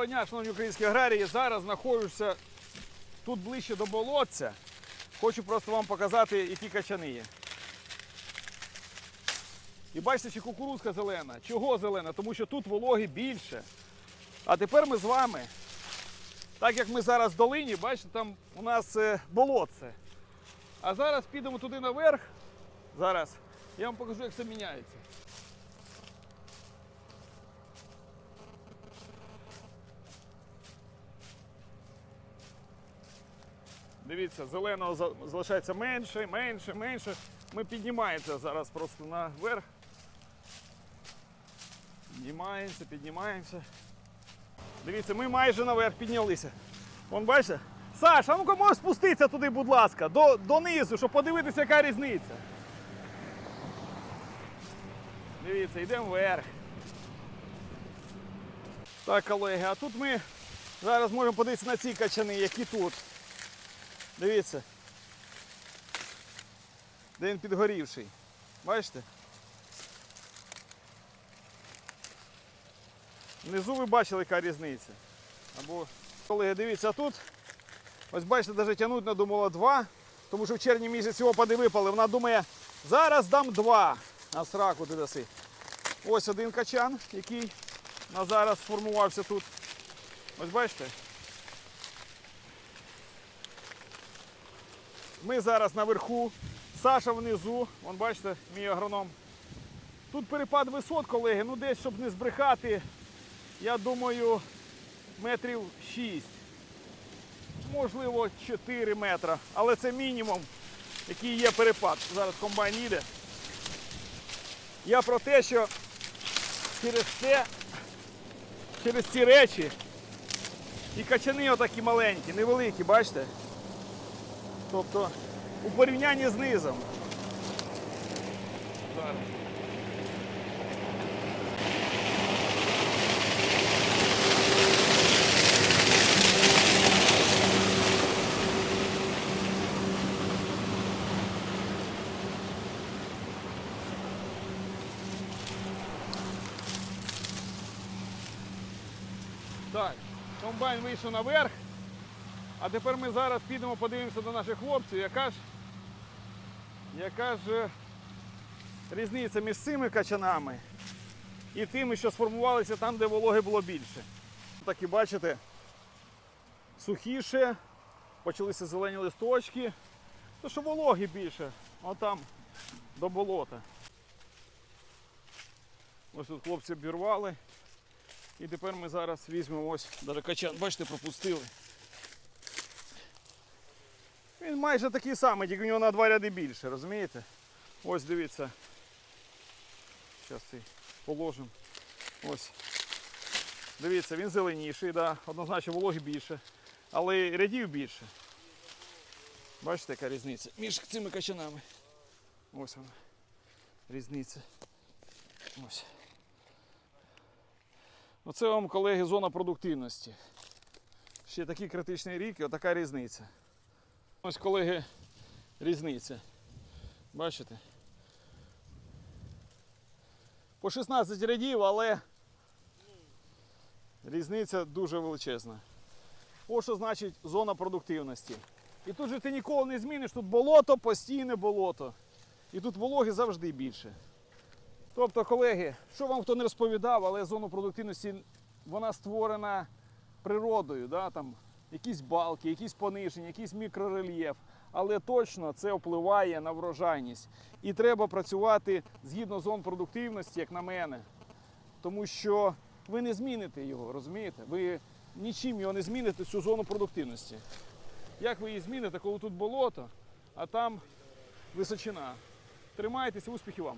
Доброго дня, шановні українські аграрії. Зараз знаходжуся тут ближче до болотця. Хочу просто вам показати, які качани є. І бачите, чи кукурузка зелена. Чого зелена? Тому що тут вологи більше. А тепер ми з вами, так як ми зараз в долині, бачите, там у нас е, болотце. А зараз підемо туди наверх. Зараз я вам покажу, як це міняється. Дивіться, зеленого залишається менше, менше, менше. Ми піднімаємося зараз просто наверх. Піднімаємося, піднімаємося. Дивіться, ми майже наверх піднялися. Вон бачите? Саш, а ну-ка можеш спуститися туди, будь ласка, до, донизу, щоб подивитися, яка різниця. Дивіться, йдемо вверх. Так, колеги, а тут ми зараз можемо подивитися на ці качани, які тут. Дивіться. Де він підгорівший. Бачите? Внизу ви бачили, яка різниця. Або, колеги, дивіться, тут, ось бачите, навіть тягнуть надумала два, тому що в червні місяці опади випали. Вона думає, зараз дам два. На сраку ти даси. Ось один качан, який на зараз сформувався тут. Ось бачите? Ми зараз наверху, Саша внизу, вон бачите, мій агроном. Тут перепад висот, колеги, ну десь, щоб не збрехати, я думаю, метрів 6. Можливо, 4 метра. Але це мінімум, який є перепад. Зараз комбайн їде. Я про те, що через це, через ці речі і качани отакі маленькі, невеликі, бачите? Тобто у порівнянні з низом. Так, комбайн вийшов наверх. А тепер ми зараз підемо подивимося до наших хлопців, яка ж, яка ж е, різниця між цими качанами і тими, що сформувалися там, де вологи було більше. Так і бачите, сухіше, почалися зелені листочки, то що вологи більше, отам до болота. Ось тут хлопці обірвали. І тепер ми зараз візьмемо ось, даже качан, бачите, пропустили. Він майже такий самий, тільки в нього на два ряди більше, розумієте? Ось дивіться. Зараз цей положимо. Ось. Дивіться, він зеленіший, да, однозначно вологи більше, але рядів більше. Бачите, яка різниця між цими качанами. Ось вона. Різниця. Ось. Оце вам, колеги, зона продуктивності. Ще такий критичний рік і отака різниця. Ось, колеги, різниця. Бачите? По 16 рядів, але різниця дуже величезна. Ось що значить зона продуктивності. І тут же ти ніколи не зміниш, тут болото, постійне болото. І тут вологи завжди більше. Тобто, колеги, що вам хто не розповідав, але зона продуктивності вона створена природою, да, там, якісь балки, якісь пониження, якийсь мікрорельєф. Але точно це впливає на врожайність. І треба працювати згідно зон продуктивності, як на мене. Тому що ви не зміните його, розумієте? Ви нічим його не зміните, цю зону продуктивності. Як ви її зміните, коли тут болото, а там височина. Тримайтеся, успіхів вам!